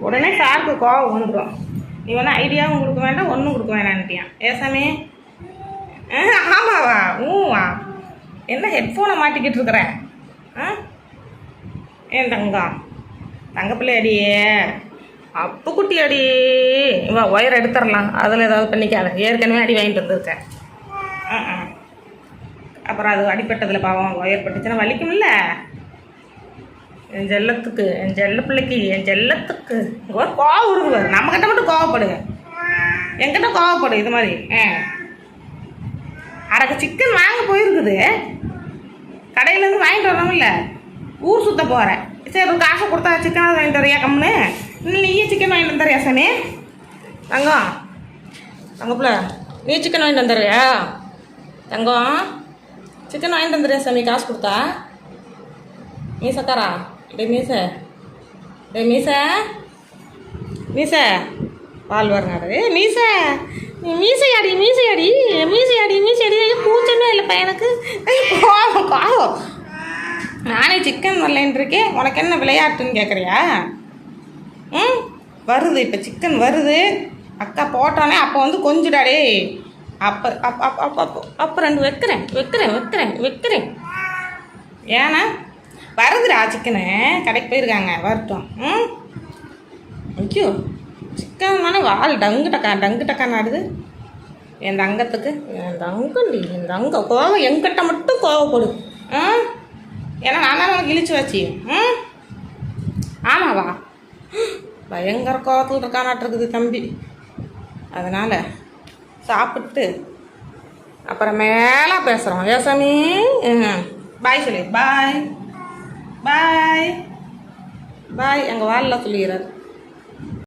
உடனே சாருக்கு கோவம் வந்துடும் நீ வேணால் ஐடியாவும் கொடுக்க வேண்டாம் ஒன்றும் கொடுக்க வேணான்ட்டியான் ஏசாமி ஆ ஆமாவா? ஊவா? என்ன ஹெட்ஃபோனை மாட்டிக்கிட்டு இருக்கிற? ஆ? ஏன் தங்கம் தங்கப்பிள்ளை அடியே அப்பு குட்டி அடி. இவா ஒயர் எடுத்துடலாம். அதில் ஏதாவது பண்ணிக்காத. ஏற்கனவே அடி வாங்கிட்டு வந்திருக்கேன் ஆ ஆ. அப்புறம் அது அடிப்பட்டதில் பாவம் ஒயர் பட்டுச்சுன்னா வலிக்கும்ல. என் செல்லத்துக்கு என் செல்ல பிள்ளைக்கு என் செல்லத்துக்கு. ஒரு கோவம் இருக்குது நம்மக்கிட்ட மட்டும் கோவப்படுங்க. என்கிட்ட கோவப்படு இது மாதிரி. ஆ. அரைக்கு சிக்கன் வாங்க போயிருக்குது. கடையிலேருந்து வாங்கிட்டு வரணும்ல ஊர் சுத்த போகிறேன் சரி ஒரு காசை கொடுத்தா சிக்கன் வாங்கிட்டு வரையா கம்முன்னு? இன்னும் நீயே சிக்கன் வாங்கிட்டு வந்துறியா சாமி? தங்கம். தங்கப்புல நீ சிக்கன் வாங்கிட்டு வந்துடுறியா தங்கம். சிக்கன் வாங்கிட்டு வந்துடுறியா சாமி காசு கொடுத்தா? நீ சத்தாரா? டே மீச. டே மீச. மீச. பால் வரங்காடு ஏ மீச. நீ மீசையாடி மீசையாடி. மீசையாடி மீசையாடி. பூச்சமே இல்லை பையனுக்கு பாவம் பாவம். நானே சிக்கன் வரலன்னு இருக்கேன் உனக்கு என்ன விளையாட்டுன்னு கேட்குறியா ம்? வருது இப்போ சிக்கன் வருது. அக்கா போட்டோன்னே அப்போ வந்து கொஞ்சிடாடே அப்போ அப்போ அப்போ அப்போ அப்போ அப்போ ரெண்டு வைக்கிறேன் வைக்கிறேன் வைக்கிறேன் வைக்கிறேன். ஏன்னா வருதுடா சிக்கனு. கடைக்கு போயிருக்காங்க வரட்டும். ம்? ஐயோ சிக்கன் வால். டங்கு டக்கா டங்கு டக்கா நாடுது என் தங்கத்துக்கு. என் தங்கண்டி என் தங்க கோவம் என்கிட்ட மட்டும் கோவப்படு. ஆ ஏன்னா நான் கிழிச்சு வச்சு. ம்? ஆமாவா? பயங்கர கோவத்தில் இருக்கானாட்டிருக்குது தம்பி. அதனால் சாப்பிட்டு அப்புறம் மேலே பேசுகிறோம் ஏசாமி ம். பாய் சொல்லி. பாய் பாய் பாய் எங்கள் வாலில் சொல்லிடுறாரு